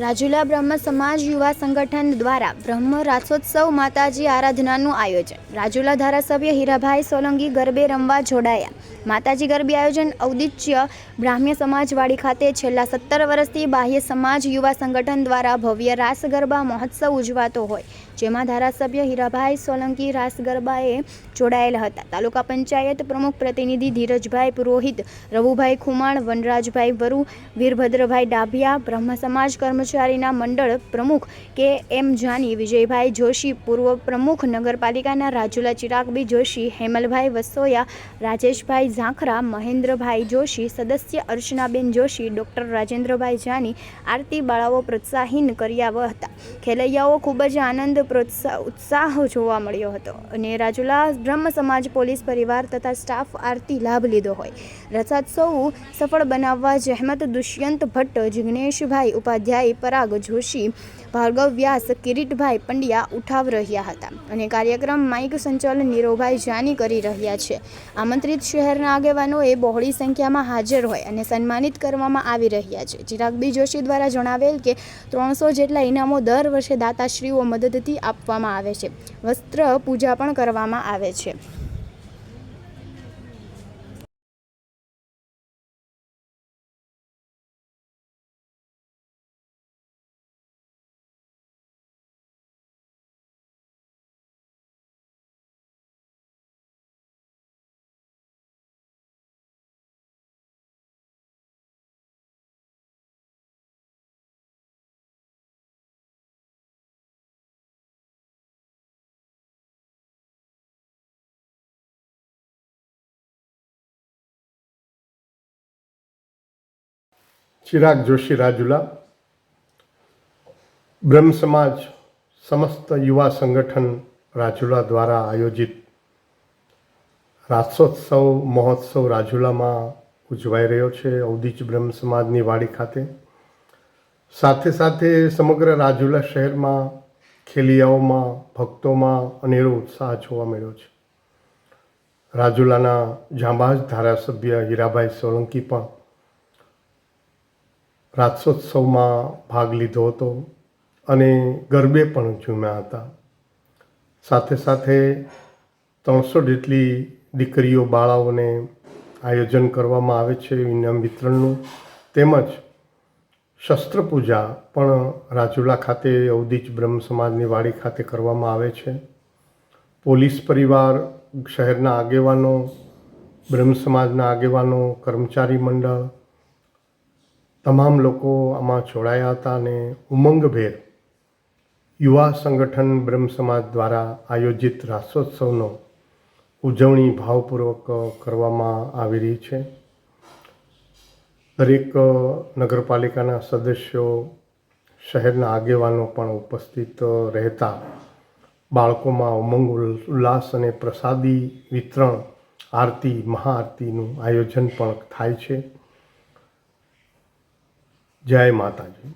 રાજુલા બ્રહ્મ સમાજ યુવા સંગઠન દ્વારા બ્રહ્મ રાસોત્સવ માતાજી આરાધનાનું આયોજન. રાજુલા ધારાસભ્ય હીરાભાઈ સોલંકી ગરબે રમવા જોડાયા. માતાજી ગરબે આયોજન ઔદિત્ય બ્રાહ્મ્ય સમાજવાડી ખાતે છેલ્લા સત્તર વર્ષથી બાહ્ય સમાજ યુવા સંગઠન દ્વારા ભવ્ય રાસ ગરબા મહોત્સવ ઉજવાતો હોય. જેમાં ધારાસભ્ય હીરાભાઈ સોલંકી, રાસ ગરબાએ જોડાયેલા હતા. તાલુકા પંચાયત પ્રમુખ પ્રતિનિધિ ધીરજભાઈ પુરોહિત, રવુભાઈ ખુમાણ, વનરાજભાઈ વરુ, વીરભદ્રભાઈ ડાભિયા, બ્રહ્મ સમાજ કર્મચારીના મંડળ પ્રમુખ કે એમ જાની, વિજયભાઈ જોશી, પૂર્વ પ્રમુખ નગરપાલિકાના રાજુલા ચિરાગબી જોશી, હેમલભાઈ વસોયા, રાજેશભાઈ ઝાંખરા, મહેન્દ્રભાઈ જોશી, સદસ્ય અર્ચનાબેન જોશી, ડૉક્ટર રાજેન્દ્રભાઈ જાની, આરતી બાળાઓ પ્રોત્સાહીન કર્યા હતા. ખેલૈયાઓ ખૂબ જ આનંદ પ્રોત્સાહ ઉત્સાહ જોવા મળ્યો હતો અને રાજુલા બ્રહ્મ સમાજ પોલીસ પરિવાર તથા સ્ટાફ આરતી લાભ લીધો હોય. રથોત્સવ સફળ બનાવવા જહેમત દુષ્યંત ભટ્ટ, જિગ્નેશભાઈ ઉપાધ્યાય, પરાગ જોશી, ભાર્ગવ વ્યાસ, કિરીટભાઈ પંડ્યા ઉઠાવ રહ્યા હતા અને કાર્યક્રમ માઇક સંચાલન નીરવભાઈ જાની કરી રહ્યા છે. આમંત્રિત શહેરના આગેવાનોએ બહોળી સંખ્યામાં હાજર હોય અને સન્માનિત કરવામાં આવી રહ્યા છે. ચિરાગબી જોશી દ્વારા જણાવેલ કે, ત્રણસો જેટલા ઇનામો દર વર્ષે દાતાશ્રીઓ મદદથી આપવામાં આવે છે. વસ્ત્ર પૂજા પણ કરવામાં આવે છે. ચિરાગ જોશી રાજુલા બ્રહ્મ સમાજ સમસ્ત યુવા સંગઠન રાજુલા દ્વારા આયોજિત રાસોત્સવ મહોત્સવ રાજુલામાં ઉજવાઈ રહ્યો છે ઔદિચ બ્રહ્મ સમાજની વાડી ખાતે સાથે સાથે સમગ્ર રાજુલા શહેરમાં ખેલિયાઓમાં ભક્તોમાં અનેરો ઉત્સાહ જોવા મળ્યો છે રાજુલાના જાંબાજ ધારાસભ્ય હીરાભાઈ સોલંકી પણ રાસોત્સવમાં ભાગ લીધો હતો અને ગરબે પણ ઝૂમ્યા હતા. સાથે સાથે ત્રણસો જેટલી દીકરીઓ, બાળાઓને આયોજન કરવામાં આવે છે ઇનામ વિતરણનું તેમજ શસ્ત્ર પૂજા પણ રાજુલા ખાતે અવધિજ બ્રહ્મ સમાજની વાડી ખાતે કરવામાં આવે છે. પોલીસ પરિવાર, શહેરના આગેવાનો, બ્રહ્મ સમાજના આગેવાનો, કર્મચારી મંડળ તમામ લોકો આમાં જોડાયા હતા અને ઉમંગભેર યુવા સંગઠન બ્રહ્મ સમાજ દ્વારા આયોજિત રાસોત્સવનો ઉજવણી ભાવપૂર્વક કરવામાં આવી રહી છે. દરેક નગરપાલિકાના સદસ્યો શહેરના આગેવાનો પણ ઉપસ્થિત રહેતા બાળકોમાં ઉમંગ, ઉલ્લાસ અને પ્રસાદી વિતરણ, આરતી, મહાઆરતીનું આયોજન પણ થાય છે. જય માતાજી.